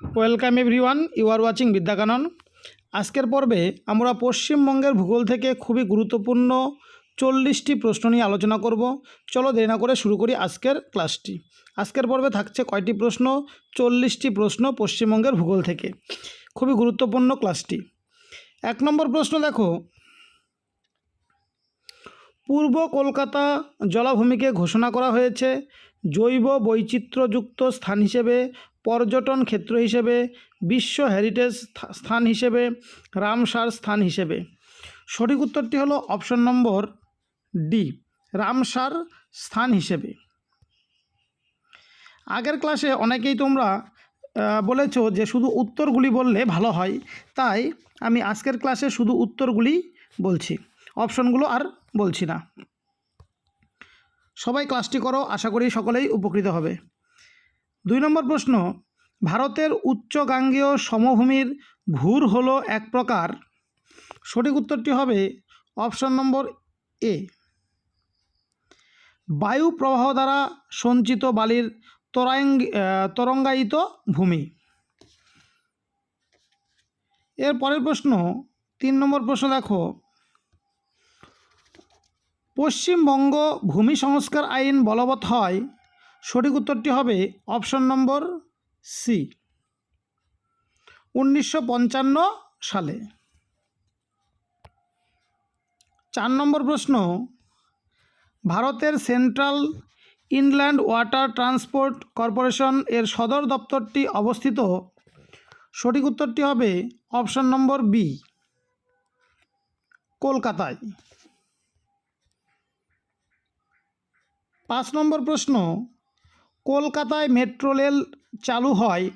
Welcome everyone, you are watching Vidyakanan. আজকের পর্বে আমরা পশ্চিমবঙ্গের ভূগোল থেকে খুবই গুরুত্বপূর্ণ চল্লিশটি প্রশ্ন নিয়ে আলোচনা করব। চলো দেরি না করে শুরু করি আজকের ক্লাসটি। আজকের পর্বে থাকছে কয়টি প্রশ্ন? চল্লিশটি প্রশ্ন পশ্চিমবঙ্গের ভূগোল থেকে। খুবই গুরুত্বপূর্ণ ক্লাসটি। এক নম্বর প্রশ্ন দেখো পূর্ব কলকাতা জলাভূমিকে ঘোষণা করা হয়েছে। জৈব বৈচিত্র্যযুক্ত স্থান হিসেবে, পর্যটন ক্ষেত্র হিসেবে, বিশ্ব হেরিটেজ স্থান হিসেবে, রামসার স্থান হিসেবে। সঠিক উত্তরটি হলো অপশন নম্বর ডি রামসার স্থান হিসেবে। আগের ক্লাসে অনেকেই তোমরা বলেছ যে শুধু উত্তরগুলি বললে ভালো হয়। তাই আমি আজকের ক্লাসে শুধু উত্তরগুলি বলছি। অপশনগুলো আর বলছি না। সবাই ক্লাসটি করো, আশা করি সকলেই উপকৃত হবে। দুই নম্বর প্রশ্ন, ভারতের উচ্চগাঙ্গেয় সমভূমির ভূর হলো এক প্রকার। সঠিক উত্তরটি হবে অপশন নম্বর এ বায়ু প্রবাহ দ্বারা সঞ্চিত বালির তরাঙ্গ তরঙ্গায়িত ভূমি। এর পরের প্রশ্ন, তিন নম্বর প্রশ্ন দেখো পশ্চিমবঙ্গ ভূমি সংস্কার আইন বলবৎ হয়, সঠিক উত্তরটি হবে অপশন নম্বর সি, উনিশশো পঞ্চান্ন সালে। চার নম্বর প্রশ্ন, ভারতের central inland water transport corporation এর সদর দপ্তরটি অবস্থিত, সঠিক উত্তরটি হবে অপশন নম্বর বি, কলকাতায়। পাঁচ নম্বর প্রশ্ন, কলকাতায় মেট্রো রেল চালু হয়?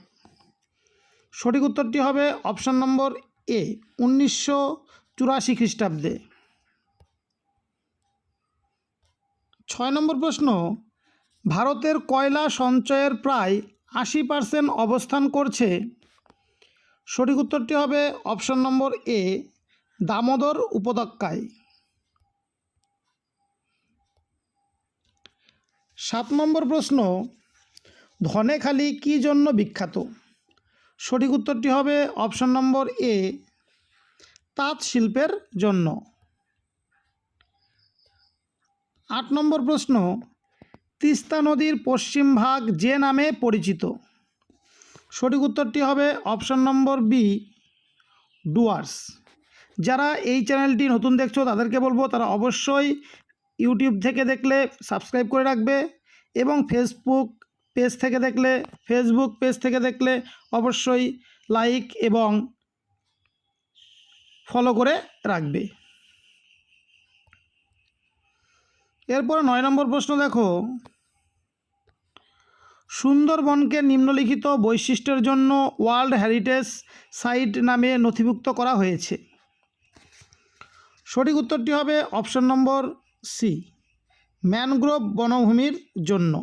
সঠিক উত্তরটি হবে অপশান নম্বর এ, উনিশশো চুরাশি খ্রিস্টাব্দে। ছয় নম্বর প্রশ্ন, ভারতের কয়লা সঞ্চয়ের প্রায় আশি পার্সেন্ট অবস্থান করছে? সঠিক উত্তরটি হবে অপশন নম্বর এ, দামোদর উপত্যকায়। সাত নম্বর প্রশ্ন ধনেখালি কী জন্য বিখ্যাত? সঠিক উত্তরটি হবে অপশন নম্বর এ, তাঁত শিল্পের জন্য। আট নম্বর প্রশ্ন, তিস্তা নদীর পশ্চিম ভাগ যে নামে পরিচিত? সঠিক উত্তরটি হবে অপশন নম্বর বি, ডুয়ার্স। যারা এই চ্যানেলটি নতুন দেখছ, তাদেরকে বলব তারা অবশ্যই ইউটিউব থেকে দেখলে সাবস্ক্রাইব করে রাখবে। এবং ফেসবুক পেজ থেকে দেখলে ফেসবুক পেজ থেকে দেখলে অবশ্যই লাইক এবং ফলো করে রাখবে। এরপর নয় নম্বর প্রশ্ন দেখো। সুন্দরবনকে নিম্নলিখিত বৈশিষ্ট্যের জন্য ওয়ার্ল্ড হেরিটেজ সাইট নামে নথিভুক্ত করা হয়েছে। সঠিক উত্তরটি হবে অপশন নম্বর সি ম্যানগ্রোভ বনভূমির জন্য।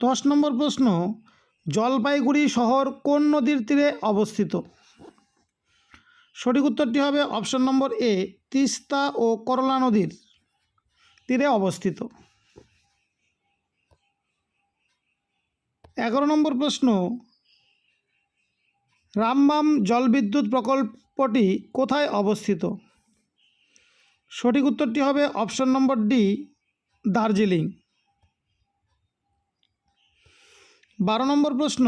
দশ নম্বর প্রশ্ন, জলপাইগুড়ি শহর কোন নদীর তীরে অবস্থিত? সঠিক উত্তরটি হবে অপশন নম্বর এ, তিস্তা ও করলা নদীর তীরে অবস্থিত। এগারো নম্বর প্রশ্ন, রামবাম জলবিদ্যুৎ প্রকল্পটি কোথায় অবস্থিত? সঠিক উত্তরটি হবে অপশন নম্বর ডি, দার্জিলিং। বারো নম্বর প্রশ্ন,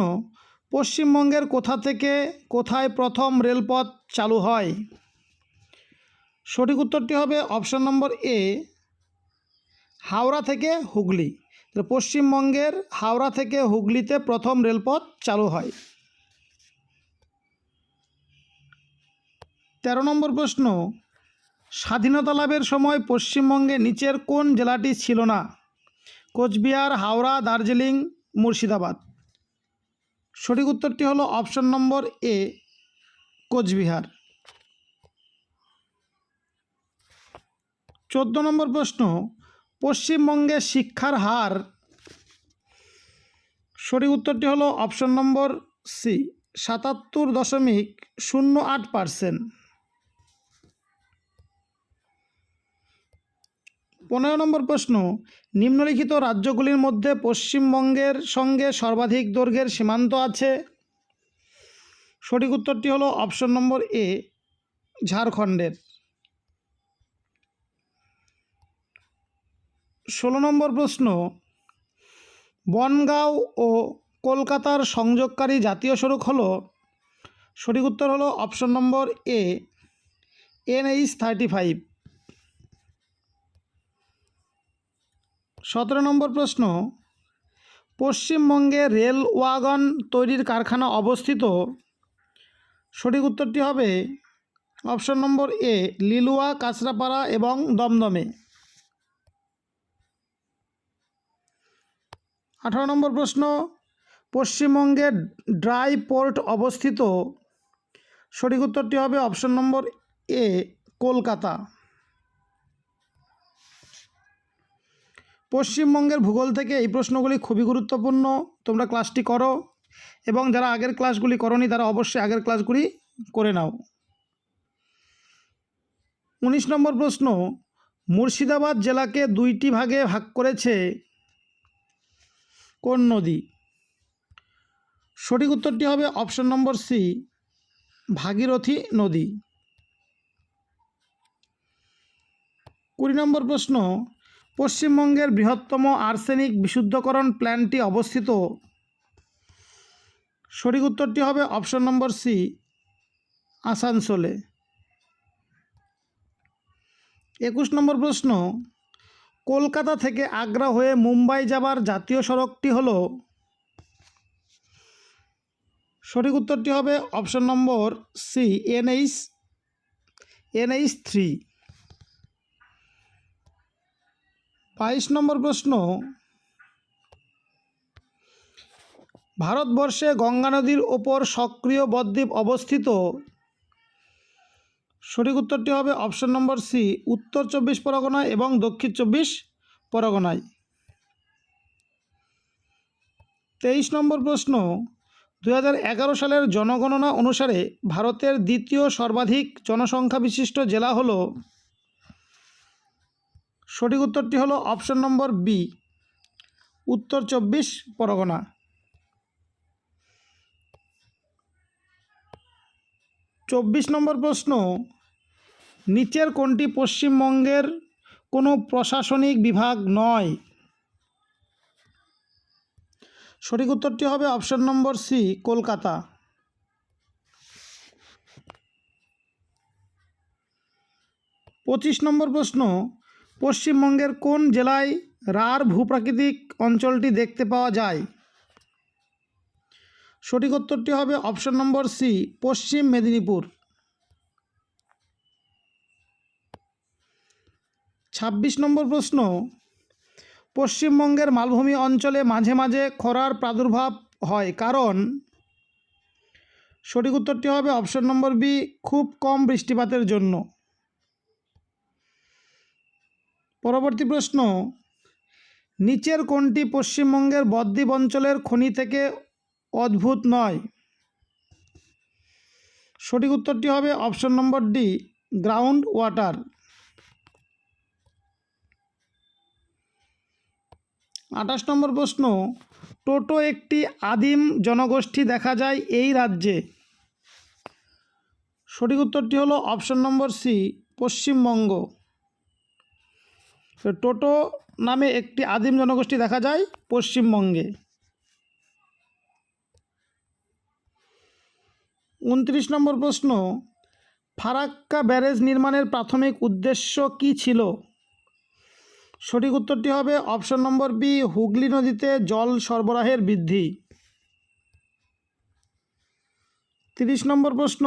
পশ্চিমবঙ্গের কোথা থেকে কোথায় প্রথম রেলপথ চালু হয়? সঠিক উত্তরটি হবে অপশন নম্বর এ, হাওড়া থেকে হুগলি। পশ্চিমবঙ্গের হাওড়া থেকে হুগলিতে প্রথম রেলপথ চালু হয়। তেরো নম্বর প্রশ্ন স্বাধীনতা লাভের সময় পশ্চিমবঙ্গে নিচের কোন জেলাটি ছিল না? কোচবিহার, হাওড়া, দার্জিলিং, মুর্শিদাবাদ। সঠিক উত্তরটি হলো অপশন নম্বর এ, কোচবিহার। চোদ্দ নম্বর প্রশ্ন, পশ্চিমবঙ্গে শিক্ষার হার? সঠিক উত্তরটি হলো অপশন নম্বর সি, সাতাত্তর দশমিক শূন্য আট পার্সেন্ট। পনেরো নম্বর প্রশ্ন, নিম্নলিখিত রাজ্যগুলির মধ্যে পশ্চিমবঙ্গের সঙ্গে সর্বাধিক দৈর্ঘ্যের সীমান্ত আছে? সঠিক উত্তরটি হলো অপশন নম্বর এ, ঝাড়খণ্ডের। ষোলো নম্বর প্রশ্ন, বনগাঁও ও কলকাতার সংযোগকারী জাতীয় সড়ক হলো? সঠিক উত্তর হলো option number A, NH thirty five. সতেরো নম্বর প্রশ্ন, পশ্চিমবঙ্গে রেল ওয়াগন তৈরির কারখানা অবস্থিত? সঠিক উত্তরটি হবে option number A, Liluah, Kanchrapara এবং দমদমে। আঠারো নম্বর প্রশ্ন, পশ্চিমবঙ্গে ড্রাই পোর্ট অবস্থিত? সঠিক উত্তরটি হবে অপশন নম্বর এ, কলকাতা। পশ্চিমবঙ্গের ভূগোল থেকে এই প্রশ্নগুলি খুবই গুরুত্বপূর্ণ। তোমরা ক্লাসটি করো এবং যারা আগের ক্লাসগুলি করনি, তারা অবশ্যই আগের ক্লাসগুলি করে নাও। উনিশ নম্বর প্রশ্ন, মুর্শিদাবাদ জেলাকে দুইটি ভাগে ভাগ করেছে কোন নদী? সঠিক উত্তরটি হবে অপশন নম্বর সি ভাগীরথী নদী। কুড়ি নম্বর প্রশ্ন পশ্চিমবঙ্গের বৃহত্তম আর্সেনিক বিশুদ্ধকরণ প্ল্যান্টটি অবস্থিত। সঠিক উত্তরটি হবে অপশন নম্বর সি, আসানসোলে। একুশ নম্বর প্রশ্ন, কলকাতা থেকে আগ্রা হয়ে মুম্বাই যাবার জাতীয় সড়কটি হলো? সঠিক উত্তরটি হবে অপশন নম্বর সি, এনএইচ এনএইচ থ্রি। বাইশ নম্বর প্রশ্ন। ভারতবর্ষে গঙ্গা নদীর ওপর সক্রিয় বদ্বীপ অবস্থিত। সঠিক উত্তরটি হবে অপশন নম্বর সি, উত্তর চব্বিশ পরগনায় এবং দক্ষিণ চব্বিশ পরগনায়। তেইশ নম্বর প্রশ্ন দু সালের জনগণনা অনুসারে ভারতের দ্বিতীয় সর্বাধিক জনসংখ্যা বিশিষ্ট জেলা হলো সঠিক উত্তরটি হলো অপশন নম্বর বি উত্তর চব্বিশ, পরগনা। চব্বিশ নম্বর প্রশ্ন, নিচের কোনটি পশ্চিমবঙ্গের কোনো প্রশাসনিক বিভাগ নয়? সঠিক উত্তরটি হবে অপশন নম্বর সি কলকাতা। পঁচিশ নম্বর প্রশ্ন পশ্চিমবঙ্গের কোন জেলায় রার ভূপ্রাকৃতিক অঞ্চলটি দেখতে পাওয়া যায়? সঠিক উত্তরটি হবে অপশন নম্বর সি, পশ্চিম মেদিনীপুর। ছাব্বিশ নম্বর প্রশ্ন, পশ্চিমবঙ্গের মালভূমি অঞ্চলে মাঝে মাঝে খরার প্রাদুর্ভাব হয়, কারণ? সঠিক উত্তরটি হবে অপশন নম্বর বি, খুব কম বৃষ্টিপাতের জন্য। পরবর্তী প্রশ্ন, নিচের কোনটি পশ্চিমবঙ্গের বদ্বীপ অঞ্চলের খনি থেকে অদ্ভুত নয়। সঠিক উত্তরটি হবে অপশন নম্বর ডি, গ্রাউন্ড ওয়াটার। আঠাশ নম্বর প্রশ্ন, টোটো একটি আদিম জনগোষ্ঠী দেখা যায় এই রাজ্যে। সঠিক উত্তরটি হলো অপশন নম্বর সি, পশ্চিমবঙ্গ। টোটো নামে একটি আদিম জনগোষ্ঠী দেখা যায় পশ্চিমবঙ্গে। উনত্রিশ নম্বর প্রশ্ন, ফারাক্কা ব্যারেজ নির্মাণের প্রাথমিক উদ্দেশ্য কী ছিল? সঠিক উত্তরটি হবে অপশন নম্বর বি, হুগলি নদীতে জল সরবরাহের বৃদ্ধি। তিরিশ নম্বর প্রশ্ন,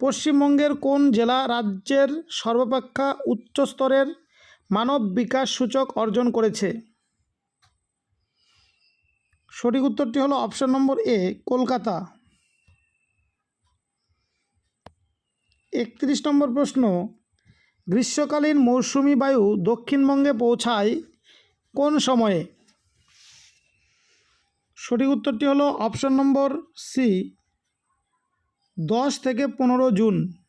পশ্চিমবঙ্গের কোন জেলা রাজ্যের সর্বাপেক্ষা উচ্চ স্তরের মানব বিকাশ সূচক অর্জন করেছে। সঠিক উত্তরটি হলো অপশন নম্বর এ, কলকাতা। একত্রিশ নম্বর প্রশ্ন, গ্রীষ্মকালীন মৌসুমি বায়ু দক্ষিণবঙ্গে পৌঁছায় কোন সময়ে? সঠিক উত্তরটি হলো অপশন নম্বর সি, দশ থেকে পনেরো জুন।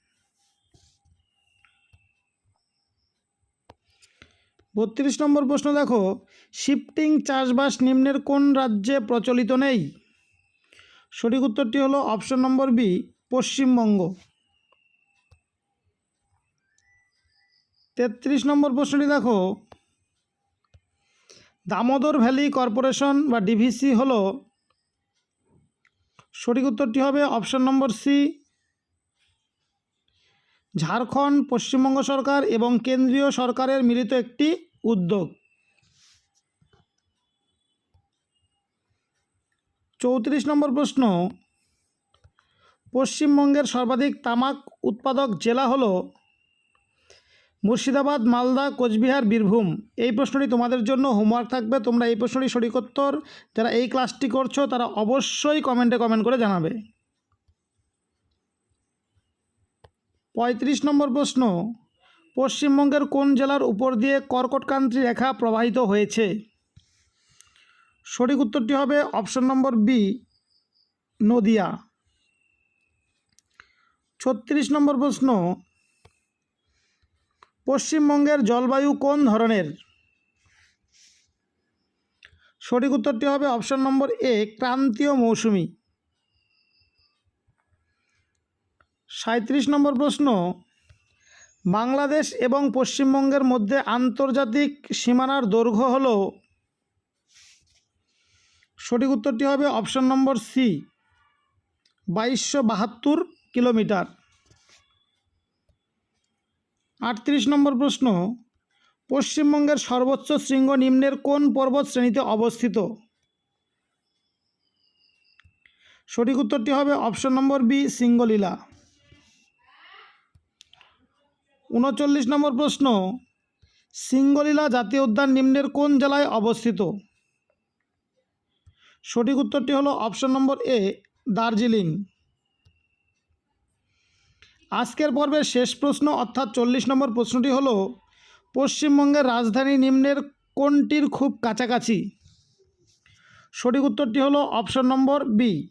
বত্রিশ নম্বর প্রশ্ন দেখো, শিফটিং চাষবাস নিম্নের কোন রাজ্যে প্রচলিত নেই? সঠিক উত্তরটি হলো অপশন নম্বর বি, পশ্চিমবঙ্গ। তেত্রিশ নম্বর প্রশ্নটি দেখো, দামোদর ভ্যালি কর্পোরেশন বা ডিভিসি হলো, সঠিক উত্তরটি হবে অপশন নম্বর সি, ঝাড়খণ্ড, পশ্চিমবঙ্গ সরকার এবং কেন্দ্রীয় সরকারের মিলিত একটি উদ্যোগ। চৌত্রিশ নম্বর প্রশ্ন। পশ্চিমবঙ্গের সর্বাধিক তামাক উৎপাদক জেলা হলো মুর্শিদাবাদ, মালদা, কোচবিহার, বীরভূম। এই প্রশ্নটি তোমাদের জন্য হোমওয়ার্ক থাকবে। তোমরা এই প্রশ্নটি সঠিক উত্তর যারা এই ক্লাসটি করছ, তারা অবশ্যই কমেন্টে কমেন্ট করে জানাবে। পঁয়ত্রিশ নম্বর প্রশ্ন। পশ্চিমবঙ্গের কোন জেলার উপর দিয়ে কর্কটক্রান্তি রেখা প্রবাহিত হয়েছে? সঠিক উত্তরটি হবে অপশন নম্বর বি নদিয়া। ছত্রিশ নম্বর প্রশ্ন, পশ্চিমবঙ্গের জলবায়ু কোন ধরনের? সঠিক উত্তরটি হবে অপশন নম্বর এ ক্রান্তীয় মৌসুমি। সাঁত্রিশ নম্বর প্রশ্ন বাংলাদেশ এবং পশ্চিমবঙ্গের মধ্যে আন্তর্জাতিক সীমানার দৈর্ঘ্য হল সঠিক উত্তরটি হবে অপশন নম্বর সি, বাইশশো বাহাত্তর কিলোমিটার। আটত্রিশ নম্বর প্রশ্ন, পশ্চিমবঙ্গের সর্বোচ্চ শৃঙ্গ নিম্নের কোন পর্বত শ্রেণীতে অবস্থিত? সঠিক উত্তরটি হবে অপশন নম্বর বি সিঙ্গলীলা উনচল্লিশ নম্বর প্রশ্ন, সিঙ্গলীলা জাতীয় উদ্যান নিম্নের কোন জেলায় অবস্থিত? সঠিক উত্তরটি হলো অপশন নম্বর এ, দার্জিলিং। আজকের পর্বের শেষ প্রশ্ন অর্থাৎ চল্লিশ নম্বর প্রশ্নটি হলো, পশ্চিমবঙ্গের রাজধানী নিম্নের কোনটির খুব কাছাকাছি? সঠিক উত্তরটি হলো অপশন নম্বর বি,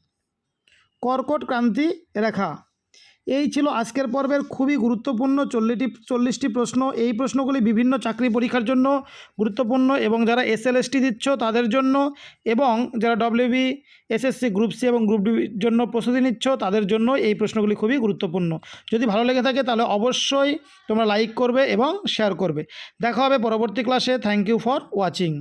কর্কট ক্রান্তি রেখা। এই ছিল আজকের পর্বের খুবই গুরুত্বপূর্ণ চল্লিশটি চল্লিশটি প্রশ্ন। এই প্রশ্নগুলি বিভিন্ন চাকরি পরীক্ষার জন্য গুরুত্বপূর্ণ এবং যারা এসএলএসটি দিচ্ছ তাদের জন্য এবং যারা W WB SSC group C এবং গ্রুপ ডির জন্য প্রস্তুতি নিচ্ছ তাদের জন্য এই প্রশ্নগুলি খুবই গুরুত্বপূর্ণ। যদি ভালো লেগে থাকে তাহলে অবশ্যই তোমরা লাইক করবে এবং শেয়ার করবে। দেখা হবে পরবর্তী ক্লাসে থ্যাংক ইউ ফর ওয়াচিং